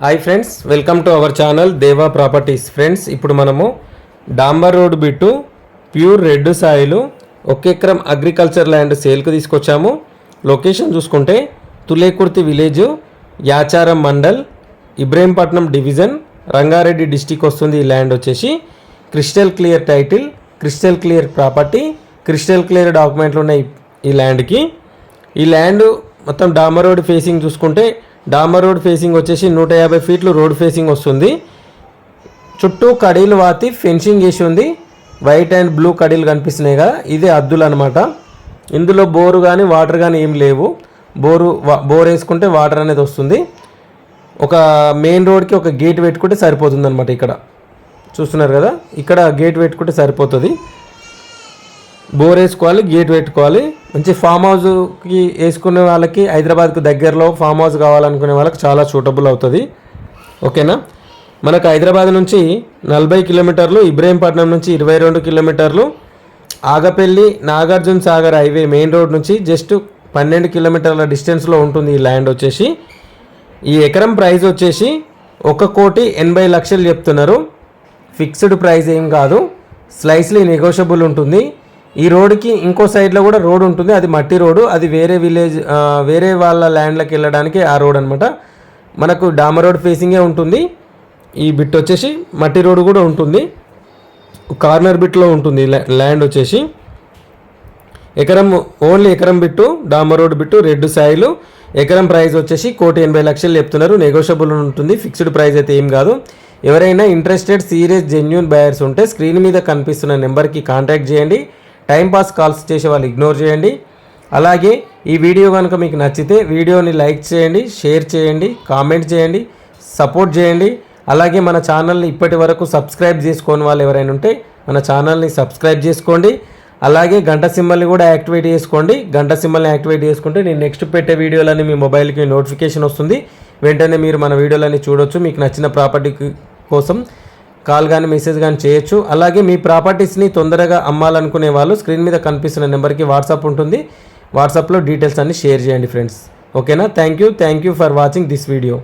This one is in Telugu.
Hi friends welcome to our channel Deva properties friends ఇప్పుడు మనము డాంబర్ road bit pure red soil ఒక ఎకరం అగ్రికల్చర్ ల్యాండ్ సేల్కి తీసుకొచ్చాము. లొకేషన్ చూసుకుంటే Tulekurthi village Yacharam mandal Ibrahimpatnam division Rangareddy district వస్తుంది ఈ ల్యాండ్ వచ్చేసి. Crystal clear title crystal clear property crystal clear డాక్యుమెంట్లు ఉన్నాయి ఈ ల్యాండ్కి ఈ ల్యాండ్ మొత్తం డామర్ రోడ్ ఫేసింగ్ చూసుకుంటే డామర్ రోడ్ ఫేసింగ్ వచ్చేసి నూట యాభై ఫీట్లు రోడ్ ఫేసింగ్ వస్తుంది. చుట్టూ కడీలు వాతి ఫెన్సింగ్ వేసి ఉంది. వైట్ అండ్ బ్లూ కడీలు కనిపిస్తున్నాయి కదా ఇదే అద్దులు అనమాట ఇందులో బోరు కానీ వాటర్ కానీ ఏం లేవు. బోరు వా- బోర్ వేసుకుంటే వాటర్ అనేది వస్తుంది. ఒక మెయిన్ రోడ్కి ఒక గేట్ పెట్టుకుంటే సరిపోతుంది అనమాట ఇక్కడ. చూస్తున్నారు కదా ఇక్కడ గేట్ పెట్టుకుంటే సరిపోతుంది. బోర్ వేసుకోవాలి గేట్ పెట్టుకోవాలి. మంచి ఫామ్ హౌస్కి వేసుకునే వాళ్ళకి హైదరాబాద్కు దగ్గరలో ఫామ్ హౌస్ కావాలనుకునే వాళ్ళకి చాలా సూటబుల్ అవుతుంది. ఓకేనా మనకు హైదరాబాద్ నుంచి నలభై కిలోమీటర్లు ఇబ్రహీంపట్నం నుంచి ఇరవై రెండు కిలోమీటర్లు Agapalli Nagarjuna Sagar highway main road నుంచి జస్ట్ పన్నెండు కిలోమీటర్ల డిస్టెన్స్లో ఉంటుంది ఈ ల్యాండ్ వచ్చేసి. ఈ ఎకరం ప్రైస్ వచ్చేసి ఒక కోటి ఎనభై లక్షలు చెప్తున్నారు. ఫిక్స్డ్ ప్రైస్ ఏం కాదు. స్లైస్లీ నెగోషియబుల్ ఉంటుంది. ఈ రోడ్కి ఇంకో సైడ్లో కూడా రోడ్ ఉంటుంది. అది మట్టి రోడ్డు. అది వేరే విలేజ్ వేరే వాళ్ళ ల్యాండ్లకు వెళ్ళడానికి ఆ రోడ్ అనమాట మనకు డామర్ రోడ్ ఫేసింగే ఉంటుంది. ఈ బిట్ వచ్చేసి మట్టి రోడ్ కూడా ఉంటుంది. కార్నర్ బిట్లో ఉంటుంది ల్యా- ల్యాండ్ వచ్చేసి. ఎకరం ఓన్లీ ఎకరం బిట్టు డామర్ రోడ్ బిట్టు రెడ్ సాయిలు ఎకరం ప్రైస్ వచ్చేసి కోటి ఎనభై లక్షలు చెప్తున్నారు. నెగోషియబుల్ ఉంటుంది. ఫిక్స్డ్ ప్రైస్ అయితే ఏం కాదు. ఎవరైనా ఇంట్రెస్టెడ్ సీరియస్ జెన్యున్ బయర్స్ ఉంటే స్క్రీన్ మీద కనిపిస్తున్న నెంబర్కి కాంటాక్ట్ చేయండి. టైంపాస్ కాల్స్ చేసే వాళ్ళు ఇగ్నోర్ చేయండి. అలాగే ఈ వీడియో కనుక మీకు నచ్చితే వీడియోని లైక్ చేయండి షేర్ చేయండి కామెంట్ చేయండి సపోర్ట్ చేయండి. అలాగే మన ఛానల్ని ఇప్పటి వరకు సబ్స్క్రైబ్ చేసుకోని వాళ్ళు ఎవరైనా ఉంటే మన ఛానల్ని సబ్స్క్రైబ్ చేసుకోండి. అలాగే గంట సింబల్ని కూడా యాక్టివేట్ చేసుకోండి. గంట సింబల్ని యాక్టివేట్ చేసుకుంటే నేను నెక్స్ట్ పెట్టే వీడియోలన్నీ మీ మొబైల్కి నోటిఫికేషన్ వస్తుంది. వెంటనే మీరు మన వీడియోలన్నీ చూడొచ్చు. మీకు నచ్చిన ప్రాపర్టీ కోసం కాల్ కానీ మెసేజ్ కానీ చేయొచ్చు. అలాగే మీ ప్రాపర్టీస్ని తొందరగా అమ్మాలనుకునే వాళ్ళు స్క్రీన్ మీద కనిపిస్తున్న నెంబర్కి వాట్సాప్ ఉంటుంది. వాట్సాప్లో డీటెయిల్స్ అన్ని షేర్ చేయండి ఫ్రెండ్స్. ఓకేనా? Thank you thank you for watching this video.